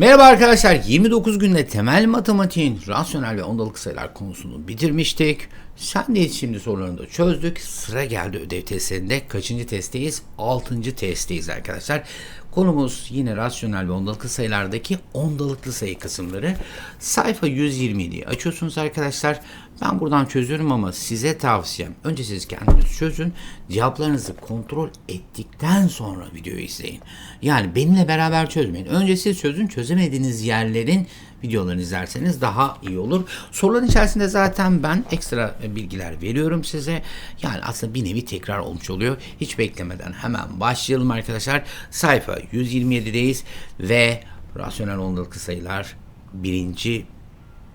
Merhaba arkadaşlar. 29 günde temel matematiğin rasyonel ve ondalık sayılar konusunu bitirmiştik. Sen de şimdi sorularını da çözdük. Sıra geldi ödev testlerinde. Kaçıncı testteyiz? 6. testteyiz arkadaşlar. Konumuz yine rasyonel ve ondalıklı sayılardaki ondalıklı sayı kısımları. Sayfa 127'yi açıyorsunuz arkadaşlar. Ben buradan çözüyorum ama size tavsiyem önce siz kendiniz çözün. Cevaplarınızı kontrol ettikten sonra videoyu izleyin. Yani benimle beraber çözmeyin. Önce siz çözün. Çözemediğiniz yerlerin videolarını izlerseniz daha iyi olur. Soruların içerisinde zaten ben ekstra bilgiler veriyorum size. Yani aslında bir nevi tekrar olmuş oluyor. Hiç beklemeden hemen başlayalım arkadaşlar. Sayfa 127'deyiz ve rasyonel ondalıklı sayılar birinci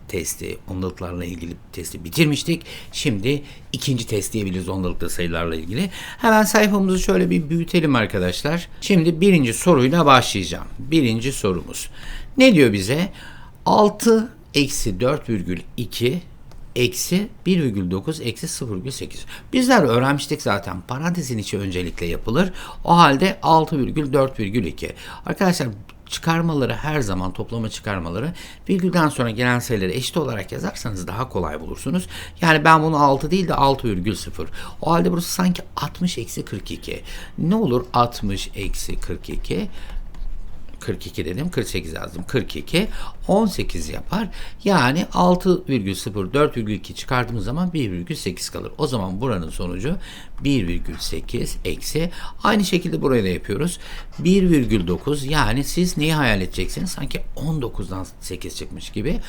testi, ondalıklarla ilgili testi bitirmiştik. Şimdi ikinci test diyebiliriz ondalıklı sayılarla ilgili. Hemen sayfamızı şöyle bir büyütelim arkadaşlar. Şimdi birinci soruyla başlayacağım. Birinci sorumuz. Ne diyor bize? 6 eksi 4,2 eksi 1,9 eksi 0,8. Bizler öğrenmiştik zaten parantezin içi öncelikle yapılır. O halde 6,4,2. Arkadaşlar çıkarmaları her zaman toplama çıkarmaları virgülden sonra gelen sayıları eşit olarak yazarsanız daha kolay bulursunuz. Yani ben bunu 6 değil de 6,0. O halde burası sanki 60 eksi 42. Ne olur 60 eksi 42 42 dedim 48 yazdım. 42 18 yapar. Yani 6,0 4,2 çıkardığımız zaman 1,8 kalır. O zaman buranın sonucu 1,8 eksi. Aynı şekilde buraya da yapıyoruz. 1,9 yani siz neyi hayal edeceksiniz? Sanki 19'dan 8 çıkmış gibi.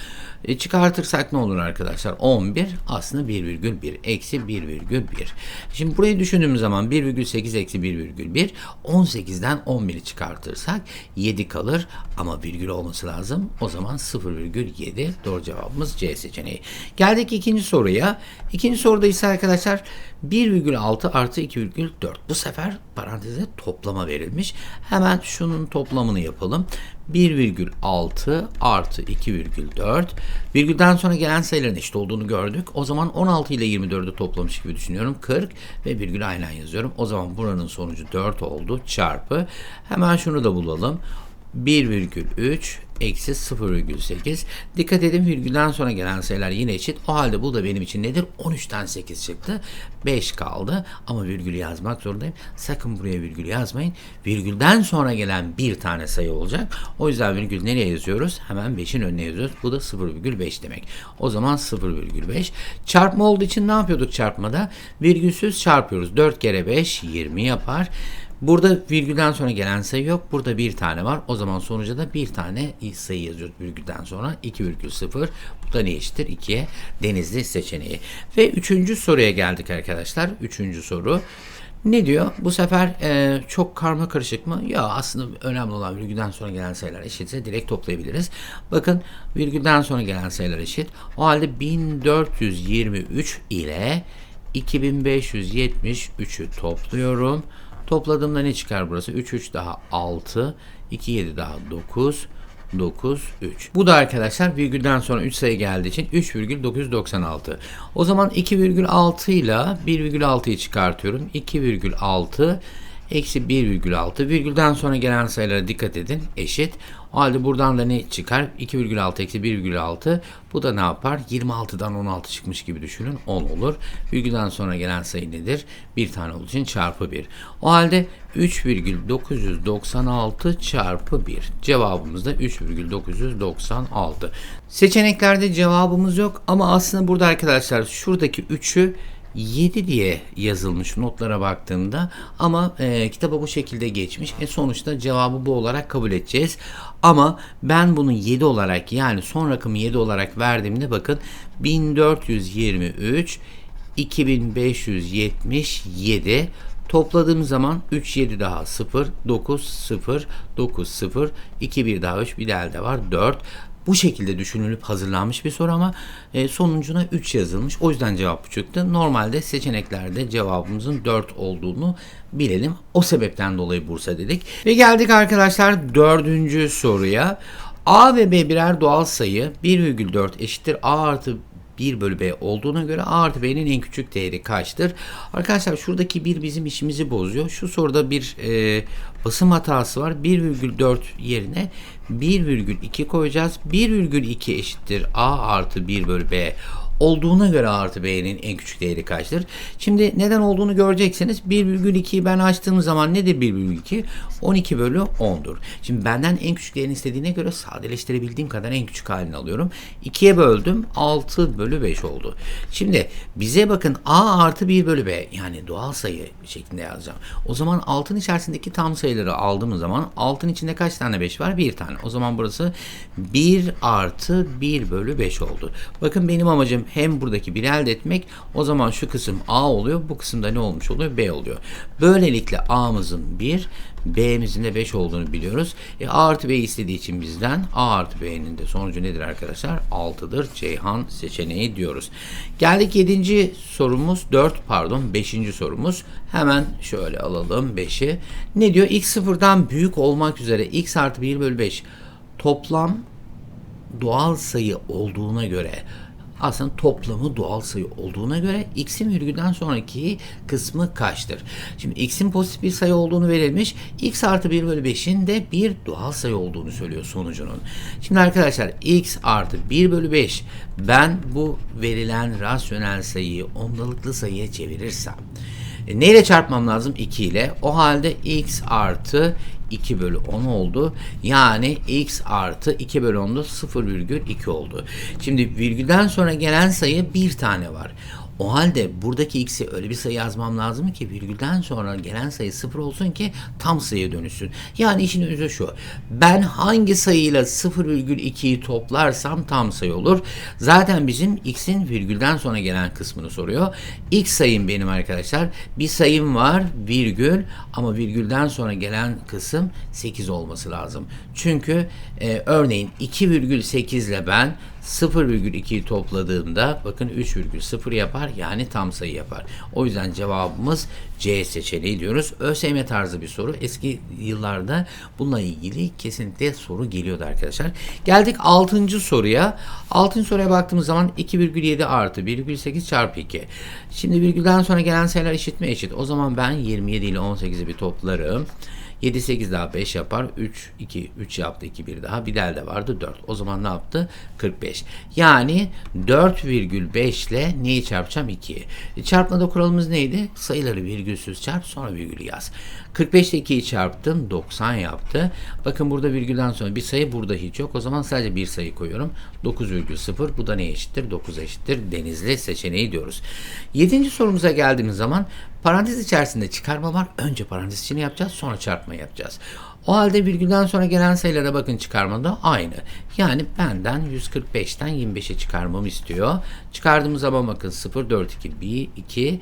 E, çıkartırsak ne olur arkadaşlar? 11 aslında 1,1 eksi 1,1 şimdi burayı düşündüğümüz zaman 1,8 eksi 1,1 18'den 11'i çıkartırsak 7 kalır ama virgül olması lazım. O zaman 0,7 doğru cevabımız C seçeneği. Geldik ikinci soruya. İkinci soruda ise arkadaşlar 1,6 artı 2,4. Bu sefer paranteze toplama verilmiş. Hemen şunun toplamını yapalım. 1,6 artı 2,4 virgülden sonra gelen sayıların eşit olduğunu gördük. O zaman 16 ile 24'ü toplamış gibi düşünüyorum. 40 ve virgül aynen yazıyorum. O zaman buranın sonucu 4 oldu çarpı. Hemen şunu da bulalım. 1,3 eksi 0,8. Dikkat edin virgülden sonra gelen sayılar yine eşit. O halde bu da benim için nedir? 13'ten 8 çıktı. 5 kaldı ama virgülü yazmak zorundayım. Sakın buraya virgül yazmayın. Virgülden sonra gelen bir tane sayı olacak. O yüzden virgül nereye yazıyoruz? Hemen 5'in önüne yazıyoruz. Bu da 0,5 demek. O zaman 0,5. Çarpma olduğu için ne yapıyorduk çarpmada? Virgülsüz çarpıyoruz. 4 kere 5 20 yapar. Burada virgülden sonra gelen sayı yok. Burada bir tane var. O zaman sonuca da bir tane sayı yazıyoruz virgülden sonra. 2,0. Bu da ne eşittir? 2'ye denizli seçeneği. Ve üçüncü soruya geldik arkadaşlar. Üçüncü soru. Ne diyor? Bu sefer e, çok karma karışık mı? Ya aslında önemli olan virgülden sonra gelen sayılar eşitse direkt toplayabiliriz. Bakın virgülden sonra gelen sayılar eşit. O halde 1423 ile 2573'ü topluyorum. Topladığımda ne çıkar burası? 3 3 daha 6, 2 7 daha 9, 9, 3. Bu da arkadaşlar virgülden sonra 3 sayı geldiği için 3,996. O zaman 2,6 ile 1,6'yı çıkartıyorum. 2,6 eksi 1,6 virgülden sonra gelen sayılara dikkat edin eşit. O halde buradan da ne çıkar? 2,6 eksi 1,6 bu da ne yapar? 26'dan 16 çıkmış gibi düşünün 10 olur. Virgülden sonra gelen sayı nedir? Bir tane olduğu için çarpı 1. O halde 3,996 çarpı 1. Cevabımız da 3,996. Seçeneklerde cevabımız yok ama aslında burada arkadaşlar şuradaki 3'ü 7 diye yazılmış notlara baktığımda ama e, kitaba bu şekilde geçmiş. E sonuçta cevabı bu olarak kabul edeceğiz. Ama ben bunu 7 olarak yani son rakamı 7 olarak verdiğimde bakın 1423 2577 Topladığım zaman 3 7 daha 0 9 0 9 0 2 1 daha 3 bir de elde var 4 bu şekilde düşünülüp hazırlanmış bir soru ama e, sonuncuna 3 yazılmış. O yüzden cevap çıktı. Normalde seçeneklerde cevabımızın 4 olduğunu bilelim. O sebepten dolayı Bursa dedik. Ve geldik arkadaşlar dördüncü soruya. A ve B birer doğal sayı 1,4 eşittir A artı 1 bölü B olduğuna göre A artı B'nin en küçük değeri kaçtır? Arkadaşlar şuradaki 1 bizim işimizi bozuyor. Şu soruda bir e, basım hatası var. 1,4 yerine 1,2 koyacağız. 1,2 eşittir A artı 1 bölü B olduğuna göre artı B'nin en küçük değeri kaçtır? Şimdi neden olduğunu göreceksiniz. 1,2'yi ben açtığım zaman nedir 1,2? 12 bölü 10'dur. Şimdi benden en küçük değerini istediğine göre sadeleştirebildiğim kadar en küçük halini alıyorum. 2'ye böldüm 6 bölü 5 oldu. Şimdi bize bakın A artı 1 bölü B yani doğal sayı şeklinde yazacağım. O zaman 6'ın içerisindeki tam sayıları aldığımız zaman 6'ın içinde kaç tane 5 var? 1 tane. O zaman burası 1 artı 1 bölü 5 oldu. Bakın benim amacım hem buradaki 1 elde etmek o zaman şu kısım A oluyor. Bu kısımda ne olmuş oluyor? B oluyor. Böylelikle A'mızın 1 B'mizin de 5 olduğunu biliyoruz. E, A artı B istediği için bizden A artı B'nin de sonucu nedir arkadaşlar? 6'dır. Ceyhan seçeneği diyoruz. Geldik 7. sorumuz 4 pardon 5. sorumuz. Hemen şöyle alalım 5'i. Ne diyor? X sıfırdan büyük olmak üzere x artı 1 bölü 5 toplam doğal sayı olduğuna göre aslında toplamı doğal sayı olduğuna göre x'in virgülden sonraki kısmı kaçtır? Şimdi x'in pozitif bir sayı olduğunu verilmiş. x artı 1 bölü 5'in de bir doğal sayı olduğunu söylüyor sonucunun. Şimdi arkadaşlar x artı 1 bölü 5 ben bu verilen rasyonel sayıyı ondalıklı sayıya çevirirsem e, neyle çarpmam lazım? 2 ile. O halde x artı 2 bölü 10 oldu. Yani x artı 2 bölü 10'da 0,2 oldu. Şimdi virgülden sonra gelen sayı bir tane var. O halde buradaki x'i öyle bir sayı yazmam lazım ki virgülden sonra gelen sayı sıfır olsun ki tam sayıya dönüşsün. Yani işin özü şu. Ben hangi sayıyla 0,2'yi toplarsam tam sayı olur. Zaten bizim x'in virgülden sonra gelen kısmını soruyor. x sayım benim arkadaşlar. Bir sayım var virgül ama virgülden sonra gelen kısım 8 olması lazım. Çünkü e, örneğin 2,8 ile ben 0,2'yi topladığımda bakın 3,0 yapar yani tam sayı yapar. O yüzden cevabımız C seçeneği diyoruz. ÖSYM tarzı bir soru. Eski yıllarda bununla ilgili kesinlikle soru geliyordu arkadaşlar. Geldik 6. soruya. 6. soruya baktığımız zaman 2,7 artı 1,8 çarpı 2. Şimdi virgülden sonra gelen sayılar eşit mi? Eşit. O zaman ben 27 ile 18'i bir toplarım. 7 8 daha 5 yapar. 3 2 3 yaptı 2 1 daha. Bir del de vardı 4. O zaman ne yaptı? 45. Yani 4,5 ile neyi çarpacağım? 2'yi. E, çarpmada kuralımız neydi? Sayıları virgülsüz çarp sonra virgülü yaz. 45 ile 2'yi çarptım. 90 yaptı. Bakın burada virgülden sonra bir sayı burada hiç yok. O zaman sadece bir sayı koyuyorum. 9,0 bu da ne eşittir? 9 eşittir. Denizli seçeneği diyoruz. 7. sorumuza geldiğimiz zaman parantez içerisinde çıkarma var. Önce parantez içini yapacağız sonra çarpma yapacağız. O halde virgülden sonra gelen sayılara bakın çıkarmada aynı. Yani benden 145'ten 25'e çıkarmamı istiyor. Çıkardığımız zaman bakın 0, 4, 2, 1, 2,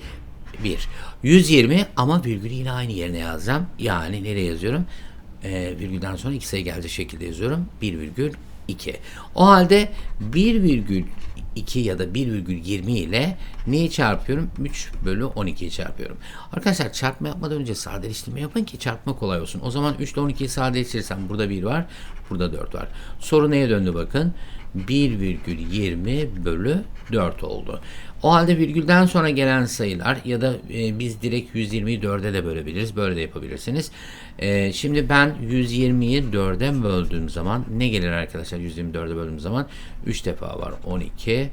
1. 120 ama virgülü yine aynı yerine yazacağım. Yani nereye yazıyorum? Ee, virgülden sonra iki sayı gelecek şekilde yazıyorum. 1,2. O halde 1,2 ya da 1,20 ile neyi çarpıyorum? 3 bölü 12'yi çarpıyorum. Arkadaşlar çarpma yapmadan önce sadeleştirme yapın ki çarpma kolay olsun. O zaman 3 ile 12'yi sadeleştirirsem burada 1 var, burada 4 var. Soru neye döndü bakın? 1,20 bölü 4 oldu. O halde virgülden sonra gelen sayılar ya da e, biz direkt 120'yi 4'e de bölebiliriz. Böyle de yapabilirsiniz. E, şimdi ben 120'yi 4'e böldüğüm zaman ne gelir arkadaşlar 124'e böldüğüm zaman 3 defa var 12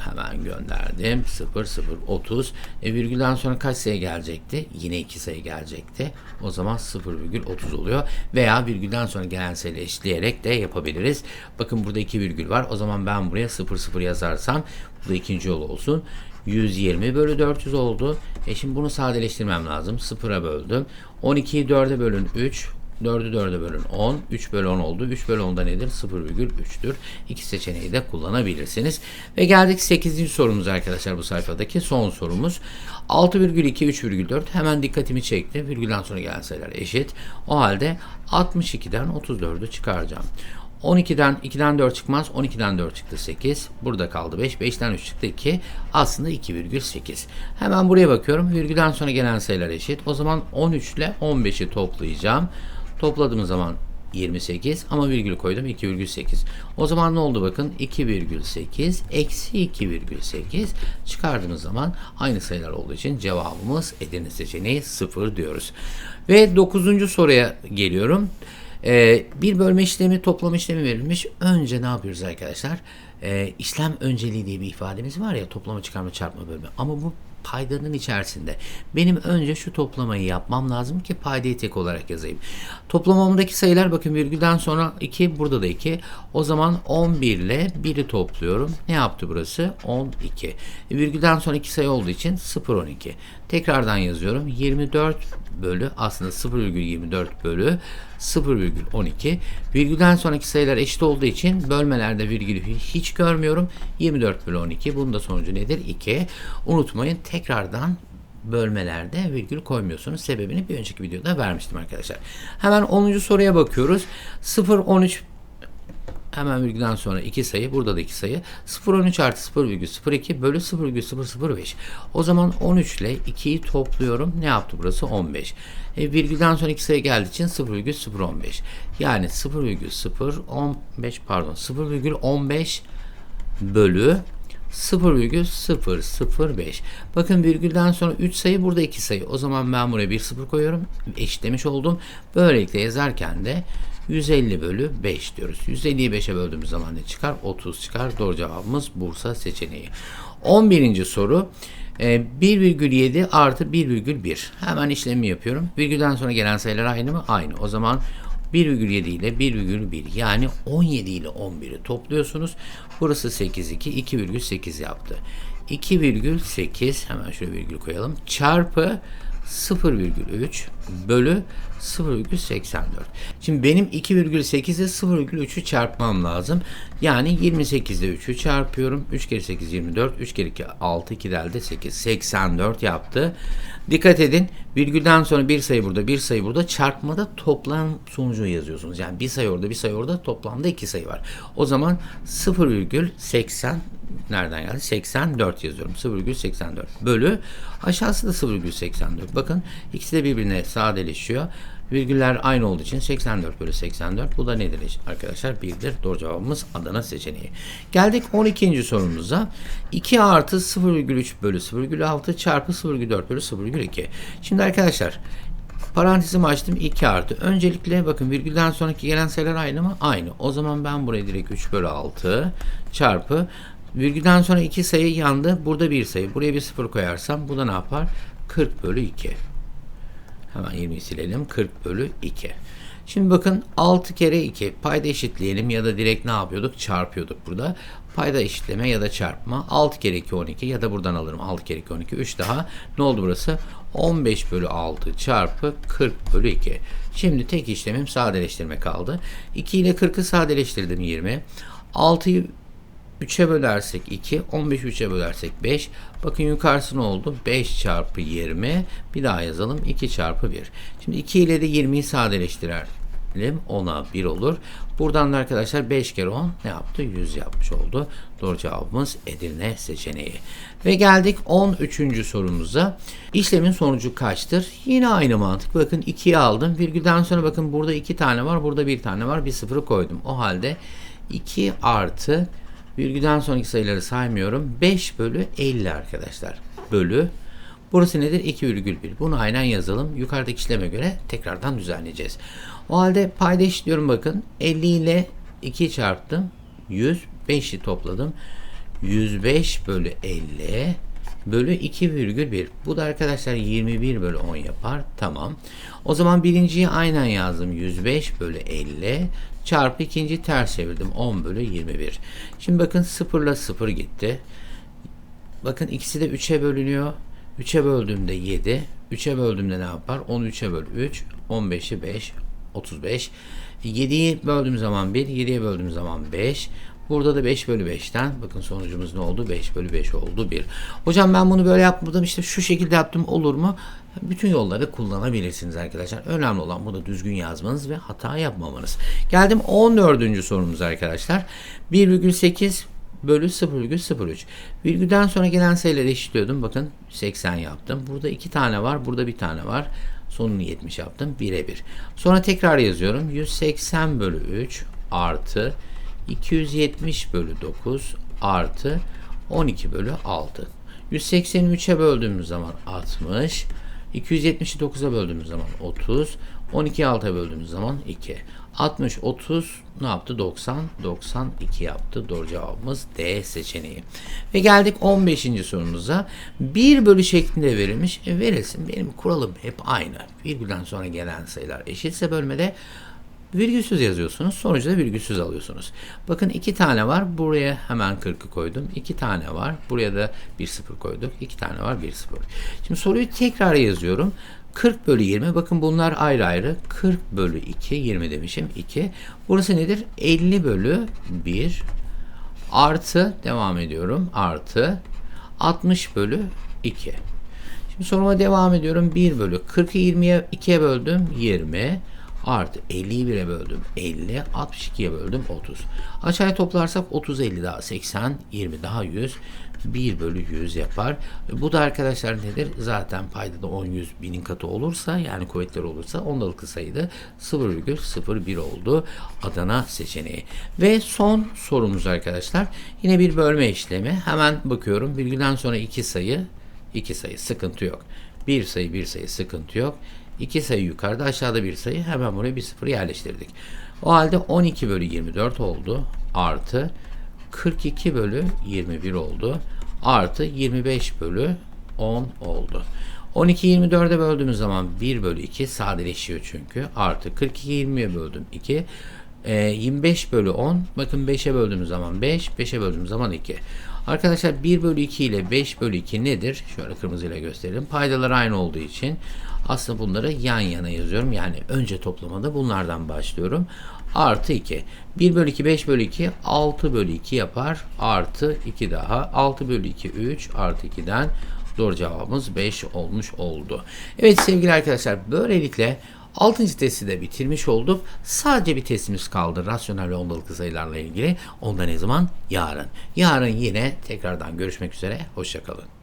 hemen gönderdim 0 0 30 e, virgülden sonra kaç sayı gelecekti yine 2 sayı gelecekti o zaman 0,30 oluyor veya virgülden sonra gelen sayıyla eşitleyerek de yapabiliriz bakın burada 2 virgül var o zaman ben buraya 0 0 yazarsam bu da ikinci yol olsun 120 bölü 400 oldu. E şimdi bunu sadeleştirmem lazım. 0'a böldüm. 12'yi 4'e bölün 3. 4'ü 4'e bölün 10. 3 bölü 10 oldu. 3 bölü 10 da nedir? 0,3'tür. İki seçeneği de kullanabilirsiniz. Ve geldik 8. sorumuz arkadaşlar bu sayfadaki son sorumuz. 6,2 3,4 hemen dikkatimi çekti. Virgülden sonra gelen sayılar eşit. O halde 62'den 34'ü çıkaracağım. 12'den 2'den 4 çıkmaz. 12'den 4 çıktı 8. Burada kaldı 5. 5'ten 3 çıktı 2. Aslında 2,8. Hemen buraya bakıyorum. Virgülden sonra gelen sayılar eşit. O zaman 13 ile 15'i toplayacağım. Topladığım zaman 28 ama virgül koydum 2,8. O zaman ne oldu bakın 2,8 eksi 2,8 çıkardığımız zaman aynı sayılar olduğu için cevabımız Edirne seçeneği 0 diyoruz. Ve 9. soruya geliyorum. Ee, bir bölme işlemi toplama işlemi verilmiş. Önce ne yapıyoruz arkadaşlar? Ee, işlem önceliği diye bir ifademiz var ya toplama çıkarma çarpma bölme. Ama bu paydanın içerisinde. Benim önce şu toplamayı yapmam lazım ki paydayı tek olarak yazayım. Toplamamdaki sayılar bakın virgülden sonra 2 burada da 2. O zaman 11 ile 1'i topluyorum. Ne yaptı burası? 12. E, virgülden sonra 2 sayı olduğu için 0 12. Tekrardan yazıyorum. 24 bölü aslında 0,24 bölü 0,12. Virgülden sonraki sayılar eşit olduğu için bölmelerde virgülü hiç görmüyorum. 24 bölü 12. Bunun da sonucu nedir? 2. Unutmayın tekrardan bölmelerde virgül koymuyorsunuz. Sebebini bir önceki videoda vermiştim arkadaşlar. Hemen 10. soruya bakıyoruz. 0, 13 Hemen virgülden sonra iki sayı. Burada da iki sayı. 0,13 artı 0,02 bölü 0,005. O zaman 13 ile 2'yi topluyorum. Ne yaptı burası? 15. E, virgülden sonra iki sayı geldiği için 0,015. Yani 0,015 pardon 0,15 bölü 0,005. Bakın virgülden sonra 3 sayı burada 2 sayı. O zaman ben buraya bir 0 koyuyorum. Eşitlemiş oldum. Böylelikle yazarken de 150 bölü 5 diyoruz. 150'yi 5'e böldüğümüz zaman ne çıkar? 30 çıkar. Doğru cevabımız Bursa seçeneği. 11. soru. 1,7 e, artı 1,1. Hemen işlemi yapıyorum. Virgülden sonra gelen sayılar aynı mı? Aynı. O zaman 1,7 ile 1,1 yani 17 ile 11'i topluyorsunuz. Burası 8,2 2,8 yaptı. 2,8 hemen şöyle virgül koyalım. Çarpı 0,3 bölü 0,84. Şimdi benim 2,8'e 0,3'ü çarpmam lazım. Yani 28 ile 3'ü çarpıyorum. 3 kere 8 24. 3 kere 2 6. 2 de 8. 84 yaptı. Dikkat edin. Virgülden sonra bir sayı burada bir sayı burada. Çarpmada toplam sonucu yazıyorsunuz. Yani bir sayı orada bir sayı orada toplamda iki sayı var. O zaman 0,80 nereden geldi? 84 yazıyorum. 0,84 bölü aşağısı da 0,84. Bakın ikisi de birbirine sadeleşiyor. Virgüller aynı olduğu için 84 bölü 84. Bu da nedir arkadaşlar? 1'dir. Doğru cevabımız Adana seçeneği. Geldik 12. sorumuza. 2 artı 0,3 bölü 0,6 çarpı 0,4 bölü 0,2. Şimdi arkadaşlar parantezimi açtım 2 artı. Öncelikle bakın virgülden sonraki gelen sayılar aynı mı? Aynı. O zaman ben buraya direkt 3 bölü 6 çarpı virgülden sonra 2 sayı yandı. Burada bir sayı. Buraya bir 0 koyarsam bu da ne yapar? 40 bölü 2. Hemen 20'yi silelim. 40 bölü 2. Şimdi bakın 6 kere 2 payda eşitleyelim ya da direkt ne yapıyorduk? Çarpıyorduk burada. Payda eşitleme ya da çarpma 6 kere 2 12 ya da buradan alırım 6 kere 2 12 3 daha ne oldu burası? 15 bölü 6 çarpı 40 bölü 2. Şimdi tek işlemim sadeleştirme kaldı. 2 ile 40'ı sadeleştirdim 20. 6'yı 3'e bölersek 2, 15 3'e bölersek 5. Bakın yukarısı ne oldu? 5 çarpı 20. Bir daha yazalım. 2 çarpı 1. Şimdi 2 ile de 20'yi sadeleştirelim. 10'a 1 olur. Buradan da arkadaşlar 5 kere 10 ne yaptı? 100 yapmış oldu. Doğru cevabımız Edirne seçeneği. Ve geldik 13. sorumuza. İşlemin sonucu kaçtır? Yine aynı mantık. Bakın 2'yi aldım. Virgülden sonra bakın burada 2 tane var. Burada 1 tane var. Bir sıfırı koydum. O halde 2 artı Virgülden sonraki sayıları saymıyorum. 5 bölü 50 arkadaşlar. Bölü. Burası nedir? 2,1. Bunu aynen yazalım. Yukarıdaki işleme göre tekrardan düzenleyeceğiz. O halde payda eşitliyorum bakın. 50 ile 2 çarptım. 100. 5'i topladım. 105 bölü 50 bölü 2,1. Bu da arkadaşlar 21 bölü 10 yapar. Tamam. O zaman birinciyi aynen yazdım. 105 bölü 50 çarpı ikinci ters çevirdim. 10 bölü 21. Şimdi bakın 0 ile 0 gitti. Bakın ikisi de 3'e bölünüyor. 3'e böldüğümde 7. 3'e böldüğümde ne yapar? 10 3'e böl 3. 15'i 5. 35. 7'yi böldüğüm zaman 1. 7'ye böldüğüm zaman 5. Burada da 5 bölü 5'ten bakın sonucumuz ne oldu? 5 bölü 5 oldu 1. Hocam ben bunu böyle yapmadım işte şu şekilde yaptım olur mu? Bütün yolları kullanabilirsiniz arkadaşlar. Önemli olan bunu düzgün yazmanız ve hata yapmamanız. Geldim 14. sorumuz arkadaşlar. 1,8 bölü 0,03. Virgülden sonra gelen sayıları eşitliyordum. Bakın 80 yaptım. Burada iki tane var. Burada bir tane var. Sonunu 70 yaptım. Birebir. Sonra tekrar yazıyorum. 180 bölü 3 artı 270 bölü 9 artı 12 bölü 6. 183'e böldüğümüz zaman 60. 270'i 9'a böldüğümüz zaman 30. 12'yi 6'ya böldüğümüz zaman 2. 60, 30 ne yaptı? 90, 92 yaptı. Doğru cevabımız D seçeneği. Ve geldik 15. sorumuza. 1 bölü şeklinde verilmiş. E, verilsin. Benim kuralım hep aynı. Virgülden sonra gelen sayılar eşitse bölmede virgülsüz yazıyorsunuz. Sonucu da virgülsüz alıyorsunuz. Bakın iki tane var. Buraya hemen 40'ı koydum. İki tane var. Buraya da bir sıfır koyduk. İki tane var. Bir sıfır. Şimdi soruyu tekrar yazıyorum. 40 bölü 20. Bakın bunlar ayrı ayrı. 40 bölü 2. 20 demişim. 2. Burası nedir? 50 bölü 1. Artı. Devam ediyorum. Artı. 60 bölü 2. Şimdi soruma devam ediyorum. 1 bölü 40'ı 20'ye 2'ye böldüm. 20 artı 50'yi 1'e böldüm 50 62'ye böldüm 30 aşağıya toplarsak 30 50 daha 80 20 daha 100 1 bölü 100 yapar. Bu da arkadaşlar nedir? Zaten payda da 10 100 binin katı olursa yani kuvvetler olursa ondalıklı sayıda 0,01 oldu Adana seçeneği. Ve son sorumuz arkadaşlar. Yine bir bölme işlemi. Hemen bakıyorum. Virgülden sonra iki sayı iki sayı sıkıntı yok. Bir sayı bir sayı sıkıntı yok 2 sayı yukarıda aşağıda bir sayı. Hemen buraya bir sıfır yerleştirdik. O halde 12 bölü 24 oldu. Artı 42 bölü 21 oldu. Artı 25 bölü 10 oldu. 12 24'e böldüğümüz zaman 1 bölü 2 sadeleşiyor çünkü. Artı 42 20'ye böldüm 2 e, 25 bölü 10 bakın 5'e böldüğümüz zaman 5 5'e böldüğümüz zaman 2 Arkadaşlar 1 bölü 2 ile 5 bölü 2 nedir? Şöyle kırmızıyla gösterelim. Paydalar aynı olduğu için aslında bunları yan yana yazıyorum. Yani önce toplamada bunlardan başlıyorum. Artı 2. 1 bölü 2 5 bölü 2 6 bölü 2 yapar. Artı 2 daha. 6 bölü 2 3 artı 2'den doğru cevabımız 5 olmuş oldu. Evet sevgili arkadaşlar böylelikle 6. testi de bitirmiş olduk. Sadece bir testimiz kaldı. Rasyonel ve ondalıklı sayılarla ilgili. Onda ne zaman? Yarın. Yarın yine tekrardan görüşmek üzere. Hoşçakalın.